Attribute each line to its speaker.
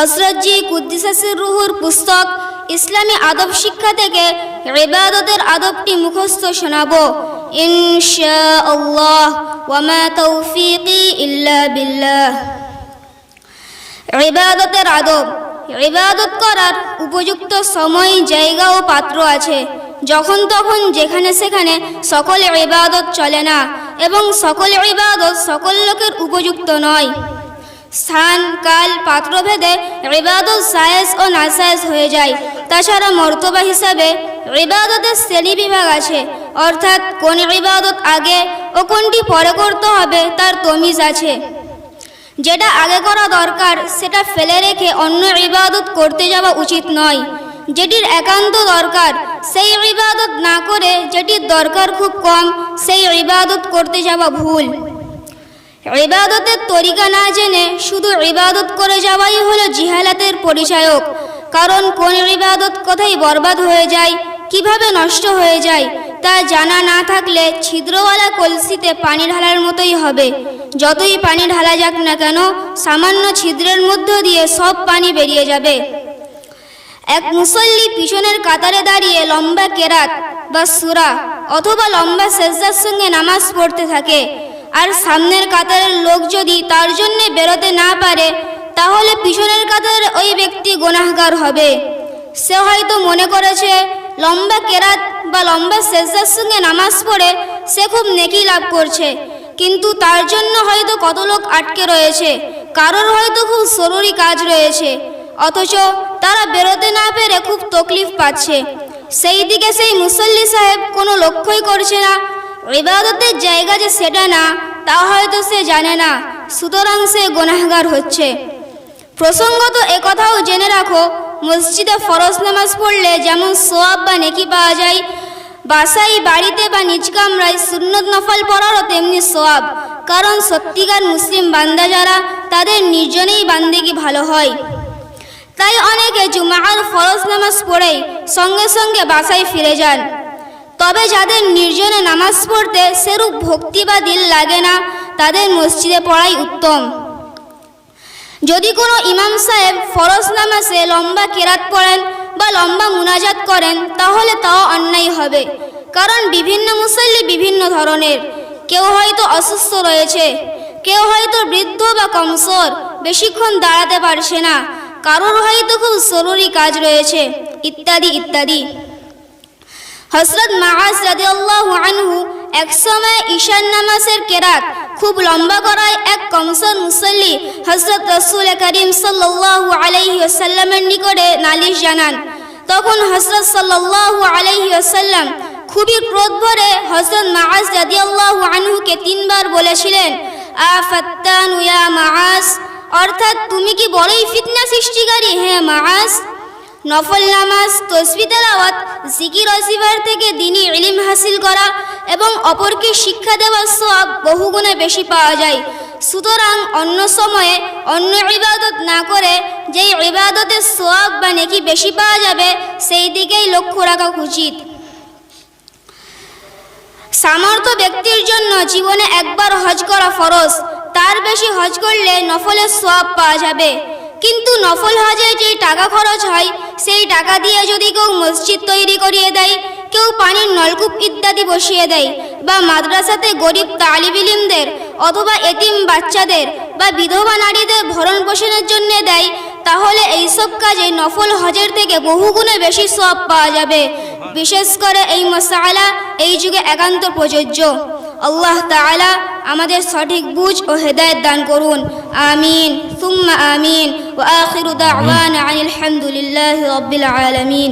Speaker 1: হজরতজি কুদ্দিসাসির রুহুর পুস্তক ইসলামী আদব শিক্ষা থেকে ইবাদতের আদবটি মুখস্থ শোনাবো। ওয়ামা ইল্লা ইবাদতের আদব, ইবাদত করার উপযুক্ত সময়, জায়গা ও পাত্র আছে। যখন তখন যেখানে সেখানে সকল ইবাদত চলে না, এবং সকল ইবাদত সকল লোকের উপযুক্ত নয়। স্থান, কাল, পাত্রভেদে ইবাদত সায়েস ও নাসায়েস হয়ে যায়। তাছাড়া মর্তবা হিসাবে ইবাদতের শ্রেণি বিভাগ আছে। অর্থাৎ কোন ইবাদত আগে ও কোনটি পরে করতে হবে তার তমিজ আছে। যেটা আগে করা দরকার, সেটা ফেলে রেখে অন্য ইবাদত করতে যাওয়া উচিত নয়। যেটির একান্ত দরকার, সেই ইবাদত না করে যেটির দরকার খুব কম, সেই ইবাদত করতে যাওয়া ভুল। ইবাদতের তরিকা না জেনে শুধু ইবাদত করে যাওয়াই হলো জিহালাতের পরিচায়ক। কারণ কোন ইবাদত কোথায় বরবাদ হয়ে যায়, কীভাবে নষ্ট হয়ে যায়, তা জানা না থাকলে ছিদ্রওয়ালা কলসিতে পানি ঢালার মতোই হবে। যতই পানি ঢালা যাক না কেন, সামান্য ছিদ্রের মধ্য দিয়ে সব পানি বেরিয়ে যাবে। এক মুসল্লি পিছনের কাতারে দাঁড়িয়ে লম্বা কেরাত বা সুরা অথবা লম্বা সেজদার সঙ্গে নামাজ পড়তে থাকে। আর সামনের কাতারের লোক যদি তার জন্যে বেরোতে না পারে, তাহলে পিছনের কাতারের ওই ব্যক্তি গোনাহগার হবে। সে হয়তো মনে করেছে, লম্বা কেরাত বা লম্বা সেজদার সঙ্গে নামাজ পড়ে সে খুব নেকি লাভ করছে। কিন্তু তার জন্য হয়তো কত লোক আটকে রয়েছে, কারোর হয়তো খুব জরুরি কাজ রয়েছে। অথচ তারা বেরোতে না পেরে খুব তকলিফ পাচ্ছে। সেই দিকে সেই মুসল্লি সাহেব কোনো লক্ষ্যই করছে না ইবাদতের জায়গা যে সেটা না, তা হয়তো সে জানে না। সুতরাং সে গোনাহগার হচ্ছে। প্রসঙ্গত কথাও জেনে রাখো, মসজিদে ফরজ নামাজ পড়লে যেমন সোয়াব বা নেকি পাওয়া যায় বাসাই বাড়িতে বা নিজ কামরায় সুন্নত নফল পড়ারও তেমনি সোয়াব। কারণ সত্যিকার মুসলিম বান্দা যারা, তাদের নির্জনেই বান্দেগি ভালো হয়। তাই অনেকে জুমার ফরজ নামাজ পড়েই সঙ্গে সঙ্গে বাসায় ফিরে যান। তবে যাদের নির্জনে নামাজ পড়তে সেরূপ ভক্তি বা দিল লাগে না, তাদের মসজিদে পড়াই উত্তম। যদি কোনো ইমাম সাহেব ফরজ নামাজে লম্বা কেরাত পড়েন বা লম্বা মুনাজাত করেন, তাহলে তাও অন্যায় হবে। কারণ বিভিন্ন মুসল্লি বিভিন্ন ধরনের। কেউ হয়তো অসুস্থ রয়েছে, কেউ হয়তো বৃদ্ধ বা কমসর বেশিক্ষণ দাঁড়াতে পারছে না, কারোর হয়তো খুব জরুরি কাজ রয়েছে, ইত্যাদি ইত্যাদি। হজরত মাহাজ রাদিয়াল্লাহু আনহু একসময় ঈশান নামাজের কেরাত খুব লম্বা করায় এক কমসর মুসল্লি হজরত রসুল করিম সাল্লাল্লাহু আলাইহি ওয়াসাল্লামের নিকটে নালিশ জানান। তখন হজরত সাল্লাল্লাহু আলাইহি খুবই ক্রোধ ভরে হজরত মাহাজ রাদিয়াল্লাহু আনহুকে তিনবার বলেছিলেন ইয়া মাআস অর্থাৎ, তুমি কি বড়ই ফিতনা সৃষ্টিকারী হ্যাঁ মাআস নফল নামাজ, তসবি তেলাওয়াত, জিকির অসিফার থেকে দিনই ইলিম হাসিল করা এবং অপরকে শিক্ষা দেওয়ার সব বহুগুণে বেশি পাওয়া যায়। সুতরাং অন্য সময়ে অন্য ইবাদত না করে যেই ইবাদতের সোয়াব বা নেকি বেশি পাওয়া যাবে, সেই দিকেই লক্ষ্য রাখা উচিত। সামর্থ্য ব্যক্তির জন্য জীবনে একবার হজ করা ফরজ। তার বেশি হজ করলে নফলের সোয়াব পাওয়া যাবে। কিন্তু নফল হজে যেই টাকা খরচ হয়, সেই টাকা দিয়ে যদি কেউ মসজিদ তৈরি করিয়ে দেয়, কেউ পানির নলকূপ ইত্যাদি বসিয়ে দেয়, বা মাদ্রাসাতে গরিব তালিবিলিমদের অথবা এতিম বাচ্চাদের বা বিধবা নারীদের ভরণ পোষণের জন্য দেয়, তাহলে এইসব কাজে নফল হজের থেকে বহুগুণে বেশি সব পাওয়া যাবে। বিশেষ করে এই মশালা, এই যুগে একান্ত প্রযোজ্য। আল্লাহ তালা আমাদের সঠিক বুঝ ও হেদায়েত দান করুন। আমিন। সুম্মা আমিন। ও আখির আনিল হামদুলিল্লাহি রাব্বিল আলামিন।